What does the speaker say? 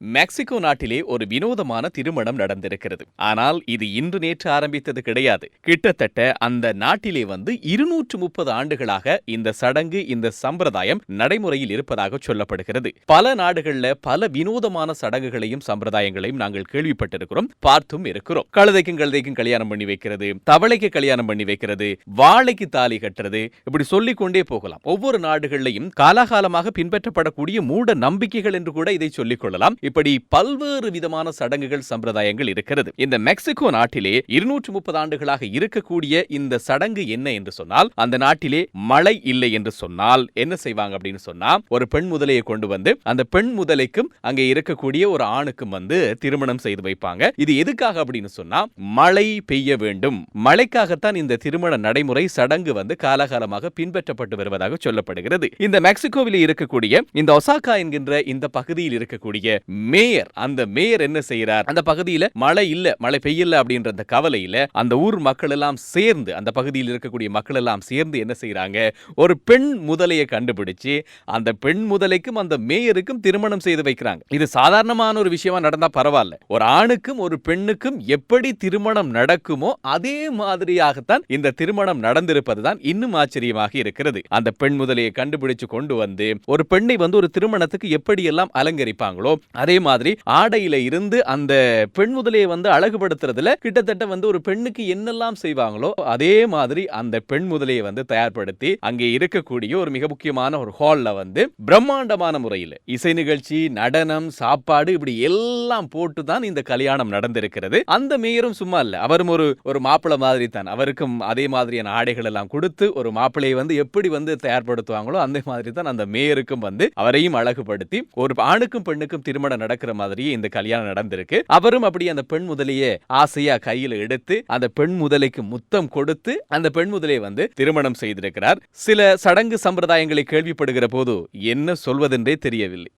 Mexico நாட்டிலே ஒரு வினோதமான திருமணம் நடந்திருக்கிறது. ஆனால் இது இன்று நேற்று ஆரம்பித்தது கிடையாது. கிட்டத்தட்ட அந்த நாட்டிலே வந்து இருநூற்று முப்பது ஆண்டுகளாக இந்த சடங்கு இந்த சம்பிரதாயம் நடைமுறையில் இருப்பதாக சொல்லப்படுகிறது. பல நாடுகள்ல பல வினோதமான சடங்குகளையும் சம்பிரதாயங்களையும் நாங்கள் கேள்விப்பட்டிருக்கிறோம் பார்த்தும் இருக்கிறோம். கழுதைக்கும் கழுதைக்கும் கல்யாணம் பண்ணி வைக்கிறது தவளைக்கு கல்யாணம் பண்ணி வைக்கிறது வாழைக்கு தாலி கட்டுறது இப்படி சொல்லிக் கொண்டே போகலாம். ஒவ்வொரு நாடுகளிலையும் காலாகாலமாக பின்பற்றப்படக்கூடிய மூட நம்பிக்கைகள் என்று கூட இதை சொல்லிக் கொள்ளலாம். இப்படி பல்வேறு விதமான சடங்குகள் சம்பிரதாயங்கள் இருக்கிறது. இந்த மெக்சிகோ நாட்டிலே இருநூற்று முப்பது ஆண்டுகளாக இருக்கக்கூடிய இந்த சடங்கு என்ன என்று சொன்னால் அந்த நாட்டிலே மழை இல்லை என்று சொன்னால் என்ன செய்வாங்க அப்படின்னு சொன்னா ஒரு பெண் முதலையை கொண்டு வந்து அந்த பெண் முதலைக்கும் அங்கே இருக்கக்கூடிய ஒரு ஆணுக்கும் வந்து திருமணம் செய்து வைப்பாங்க. இது எதுக்காக அப்படின்னு சொன்னா மழை பெய்ய வேண்டும். மழைக்காகத்தான் இந்த திருமண நடைமுறை சடங்கு வந்து காலகாலமாக பின்பற்றப்பட்டு வருவதாக சொல்லப்படுகிறது. இந்த மெக்சிகோவில் இருக்கக்கூடிய இந்த ஒசாகா என்கின்ற இந்த பகுதியில் இருக்கக்கூடிய மேயர். அந்த மேயர் என்ன செய்யறார் அந்த பகுதியில மழை இல்ல மழை பெய்யல அப்படின்ற அந்த கவலையில அந்த ஊர் மக்கள் எல்லாம் சேர்ந்து அந்த பகுதியில் இருக்கக்கூடிய மக்கள் எல்லாம் சேர்ந்து என்ன செய்யறாங்க ஒரு பெண் முதலையை கண்டுபிடிச்சு அந்த பெண் முதலைக்கும் அந்த மேயருக்கும் திருமணம் செய்து வைக்கிறாங்க. இது சாதாரணமான ஒரு விஷயமா நடந்தா பரவாயில்ல. ஒரு ஆணுக்கும் ஒரு பெண்ணுக்கும் எப்படி திருமணம் நடக்குமோ அதே மாதிரியாகத்தான் இந்த திருமணம் நடந்திருப்பதுதான் இன்னும் ஆச்சரியமாக இருக்கிறது. அந்த பெண் முதலையை கண்டுபிடிச்சு கொண்டு வந்து ஒரு பெண்ணை வந்து ஒரு திருமணத்துக்கு எப்படி எல்லாம் அலங்கரிப்பாங்களோ அதே மாதிரி ஆடையில இருந்து அந்த பெண் முதலையை வந்து அழகுபடுத்துறதுல கிட்டத்தட்ட வந்து ஒரு பெண்ணுக்கு என்னெல்லாம் செய்வாங்களோ அதே மாதிரி அந்த பெண் முதலையை வந்து தயார்படுத்தி அங்கே இருக்கக்கூடிய ஒரு மிக முக்கியமான ஒரு ஹால்ல வந்து பிரம்மாண்டமான முறையில் இசை நிகழ்ச்சி நடனம் சாப்பாடு இப்படி எல்லாம் போட்டு தான் இந்த கல்யாணம் நடந்திருக்கிறது. அந்த மேயரும் சும்மா இல்ல. அவரும் ஒரு ஒரு மாப்பிள்ளை மாதிரி தான் அவருக்கும் அதே மாதிரியான ஆடைகள் எல்லாம் கொடுத்து ஒரு மாப்பிள்ளையை வந்து எப்படி வந்து தயார்படுத்துவாங்களோ அந்த மாதிரி தான் அந்த மேயருக்கும் வந்து அவரையும் அழகுபடுத்தி ஒரு ஆணுக்கும் பெண்ணுக்கும் திருமணம் நடக்கிற மாதிரியே இந்த கல்யாணம் நடந்திருக்கு. அவரும் அப்படி அந்த பெண் முதலையே ஆசையா கையில எடுத்து அந்த பெண் முதலைக்கு முத்தம் கொடுத்து அந்த பெண் முதலையை வந்து திருமணம் செய்திருக்கிறார். சில சடங்கு சம்பிரதாயங்களை கேள்விப்படுகிற போது என்ன சொல்வதென்றே தெரியவில்லை.